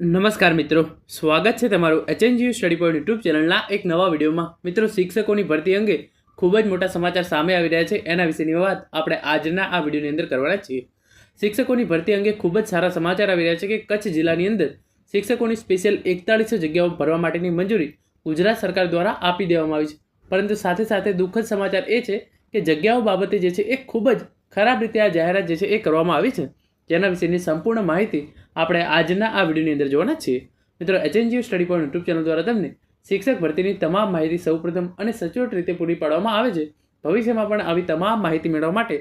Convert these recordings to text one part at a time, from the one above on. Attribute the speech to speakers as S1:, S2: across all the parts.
S1: નમસ્કાર મિત્રો, સ્વાગત છે તમારું એચએનજીયુ સ્ટડી પોઈન્ટ યુટ્યુબ ચેનલના એક નવા વિડીયોમાં. મિત્રો, શિક્ષકોની ભરતી અંગે ખૂબ જ મોટા સમાચાર સામે આવી રહ્યા છે. એના વિશેની વાત આપણે આજના આ વિડીયોની અંદર કરવાના છીએ. શિક્ષકોની ભરતી અંગે ખૂબ જ સારા સમાચાર આવી રહ્યા છે કે કચ્છ જિલ્લાની અંદર શિક્ષકોની સ્પેશિયલ એકતાળીસો જગ્યાઓ ભરવા માટેની મંજૂરી ગુજરાત સરકાર દ્વારા આપી દેવામાં આવી છે. પરંતુ સાથે સાથે દુઃખદ સમાચાર એ છે કે જગ્યાઓ બાબતે જે છે એ ખૂબ જ ખરાબ રીતે આ જાહેરાત જે છે એ કરવામાં આવી છે. જેના વિશેની સંપૂર્ણ માહિતી આપણે આજના આ વિડીયોની અંદર જોવાના છીએ. મિત્રો HNGO study point YouTube channel દ્વારા તમને શિક્ષક ભરતીની તમામ માહિતી સૌપ્રથમ અને સચોટ રીતે પૂરી પાડવામાં આવે છે. ભવિષ્યમાં પણ આવી તમામ માહિતી મેળવવા માટે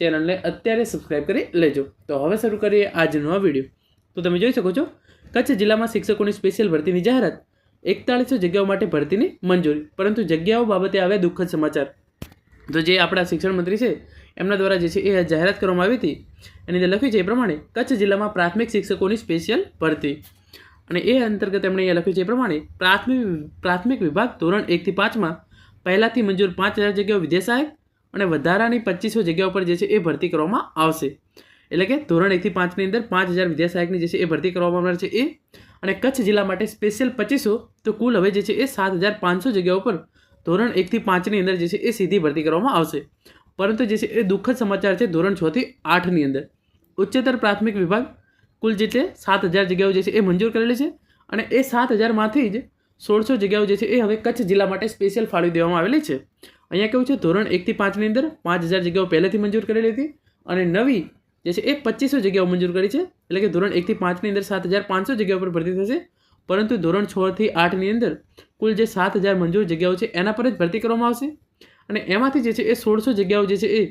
S1: ચેનલને અત્યારે સબસ્ક્રાઇબ કરી લેજો. તો હવે શરૂ કરીએ આજનો આ વીડિયો. તો તમે જોઈ શકો છો, કચ્છ જિલ્લામાં શિક્ષકોની સ્પેશિયલ ભરતીની જાહેરાત એકતાળીસો જગ્યાઓ માટે ભરતીની મંજૂરી. પરંતુ જગ્યાઓ બાબતે આવ્યા દુઃખદ સમાચાર. તો જે આપણા શિક્ષણ મંત્રી છે એમના દ્વારા જે છે એ જાહેરાત કરવામાં આવી હતી. એની અંદર લખ્યું છે એ પ્રમાણે કચ્છ જિલ્લામાં પ્રાથમિક શિક્ષકોની સ્પેશિયલ ભરતી. અને એ અંતર્ગત એમણે અહીંયા લખ્યું છે એ પ્રમાણે પ્રાથમિક પ્રાથમિક વિભાગ ધોરણ એકથી પાંચમાં પહેલાંથી મંજૂર પાંચ હજાર જગ્યાઓ વિદ્યા સહાયક અને વધારાની પચીસો જગ્યાઓ પર જે છે એ ભરતી કરવામાં આવશે. એટલે કે ધોરણ એકથી પાંચની અંદર પાંચ હજાર વિદ્યા સહાયકની જે છે એ ભરતી કરવામાં આવનાર છે એ. અને કચ્છ જિલ્લા માટે સ્પેશિયલ પચીસો, તો કુલ હવે જે છે એ સાત હજાર પાંચસો જગ્યાઓ પર ધોરણ એકથી પાંચની અંદર જે છે એ સીધી ભરતી કરવામાં આવશે. પરંતુ જે છે એ દુઃખદ સમાચાર છે ધોરણ છ થી આઠની અંદર. ઉચ્ચતર પ્રાથમિક વિભાગ કુલ જે છે સાત હજાર જગ્યાઓ જે છે એ મંજૂર કરેલી છે અને એ સાત હજારમાંથી જ સોળસો જગ્યાઓ જે છે એ હવે કચ્છ જિલ્લા માટે સ્પેશિયલ ફાળવી દેવામાં આવેલી છે. અહીંયા કેવું છે ધોરણ એકથી પાંચની અંદર પાંચ હજાર જગ્યાઓ પહેલેથી મંજૂર કરેલી હતી અને નવી જે છે એ પચીસો જગ્યાઓ મંજૂર કરી છે. એટલે કે ધોરણ એકથી પાંચની અંદર સાત હજાર પાંચસો જગ્યાઓ પર ભરતી થશે. પરંતુ ધોરણ છથી આઠની અંદર કુલ જે સાત હજાર મંજૂર જગ્યાઓ છે એના પર જ ભરતી કરવામાં આવશે. અને એમાંથી જે છે એ સોળસો જગ્યાઓ જે છે એ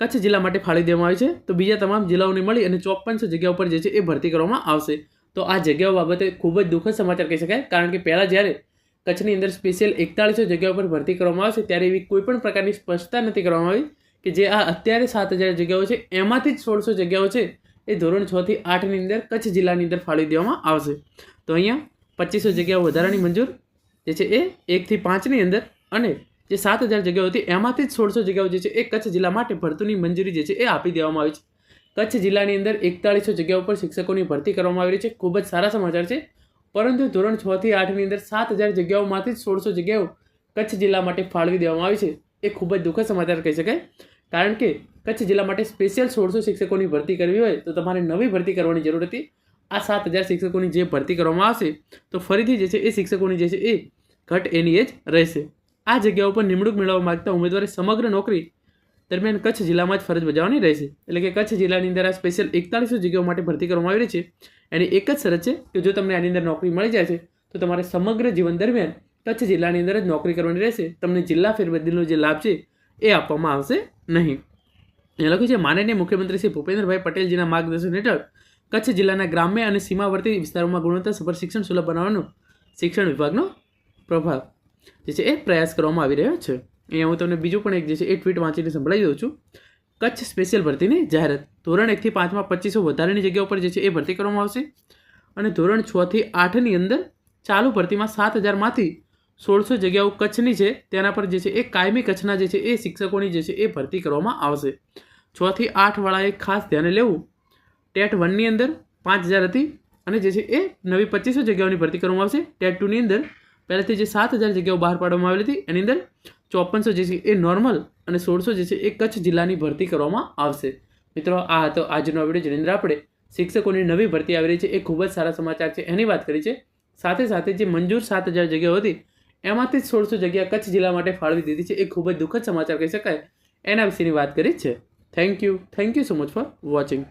S1: કચ્છ જિલ્લા માટે ફાળવી દેવામાં આવી છે. તો બીજા તમામ જિલ્લાઓને મળી અને ચોપનસો જગ્યાઓ પર જે છે એ ભરતી કરવામાં આવશે. તો આ જગ્યાઓ બાબતે ખૂબ જ દુઃખદ સમાચાર કહી શકાય. કારણ કે પહેલાં જ્યારે કચ્છની અંદર સ્પેશિયલ એકતાળીસો જગ્યાઓ ઉપર ભરતી કરવામાં આવશે, ત્યારે એવી કોઈ પણ પ્રકારની સ્પષ્ટતા નથી કરવામાં આવી કે જે આ અત્યારે સાત હજાર જગ્યાઓ છે, એમાંથી જ સોળસો જગ્યાઓ છે એ ધોરણ છ થી આઠની અંદર કચ્છ જિલ્લાની અંદર ફાળવી દેવામાં આવશે. તો અહીંયા પચીસો જગ્યાઓ વધારાની મંજૂર જે છે એ એકથી પાંચની અંદર અને જે સાત હજાર જગ્યાઓ હતી, એમાંથી જ સોળસો જગ્યાઓ જે છે એ કચ્છ જિલ્લા માટે ભરતીની મંજૂરી જે છે એ આપી દેવામાં આવી છે. કચ્છ જિલ્લાની અંદર એકતાળીસો જગ્યાઓ પર શિક્ષકોની ભરતી કરવામાં આવી છે. ખૂબ જ સારા સમાચાર છે. પરંતુ ધોરણ છ થી આઠની અંદર સાત હજાર જગ્યાઓમાંથી જ સોળસો જગ્યાઓ કચ્છ જિલ્લા માટે ફાળવી દેવામાં આવી છે. એ ખૂબ જ દુઃખદ સમાચાર કહી શકાય. કારણ કે કચ્છ જિલ્લા માટે સ્પેશિયલ સોળસો શિક્ષકોની ભરતી કરવી હોય, તો તમારે નવી ભરતી કરવાની જરૂર હતી. આ સાત હજાર શિક્ષકોની જે ભરતી કરવામાં આવશે, તો ફરીથી જે છે એ શિક્ષકોની જે છે એ ઘટ એની એ જ રહેશે. આ જગ્યા ઉપર નિમણૂક મેળવવા માગતા ઉમેદવારે સમગ્ર નોકરી દરમિયાન કચ્છ જિલ્લામાં જ ફરજ બજાવવાની રહેશે. એટલે કે કચ્છ જિલ્લાની અંદર આ સ્પેશિયલ એકતાલીસો જગ્યાઓ માટે ભરતી કરવામાં આવી રહી છે. એની એક જ શરત છે કે જો તમને આની અંદર નોકરી મળી જાય છે, તો તમારે સમગ્ર જીવન દરમિયાન કચ્છ જિલ્લાની અંદર જ નોકરી કરવાની રહેશે. તમને જિલ્લા ફેરબદલીનો જે લાભ છે એ આપવામાં આવશે નહીં. એ લખ્યું છે, માનનીય મુખ્યમંત્રી શ્રી ભૂપેન્દ્રભાઈ પટેલજીના માર્ગદર્શન હેઠળ કચ્છ જિલ્લાના ગ્રામ્ય અને સીમાવર્તી વિસ્તારોમાં ગુણવત્તાસભર શિક્ષણ સુલભ બનાવવાનો શિક્ષણ વિભાગનો પ્રભાવ જે છે એ પ્રયાસ કરવામાં આવી રહ્યો છે. અહીંયા હું તમને બીજું પણ એક જે છે એ ટ્વીટ વાંચીને સંભળાવી દઉં છું. કચ્છ સ્પેશિયલ ભરતીની જાહેરાત. ધોરણ એકથી પાંચમાં પચીસો વધારાની જગ્યાઓ પર જે છે એ ભરતી કરવામાં આવશે. અને ધોરણ છથી આઠની અંદર ચાલુ ભરતીમાં સાત હજારમાંથી સોળસો જગ્યાઓ કચ્છની છે. તેના પર જે છે એ કાયમી કચ્છના જે છે એ શિક્ષકોની જે છે એ ભરતી કરવામાં આવશે. છથી આઠવાળાએ ખાસ ધ્યાને લેવું. ટેટ વનની અંદર પાંચ હજાર હતી. અને જે છે એ નવી પચીસો જગ્યાઓની ભરતી કરવામાં આવશે. ટેટ ટુની અંદર પહેલાંથી જે સાત હજાર જગ્યાઓ બહાર પાડવામાં આવેલી હતી, એની અંદર ચોપનસો જે છે એ નોર્મલ અને સોળસો જે છે એ કચ્છ જિલ્લાની ભરતી કરવામાં આવશે. મિત્રો, આ હતો આજનો વીડિયો જેની અંદર આપણે શિક્ષકોની નવી ભરતી આવી રહી છે, એ ખૂબ જ સારા સમાચાર છે. એની વાત કરી છે, સાથે સાથે જે મંજૂર સાત હજાર જગ્યાઓ હતી, એમાંથી સોળસો જગ્યા કચ્છ જિલ્લા માટે ફાળવી દીધી છે, એ ખૂબ જ દુઃખદ સમાચાર કહી શકાય. એના વિશેની વાત કરી છે. Thank you thank you so much for watching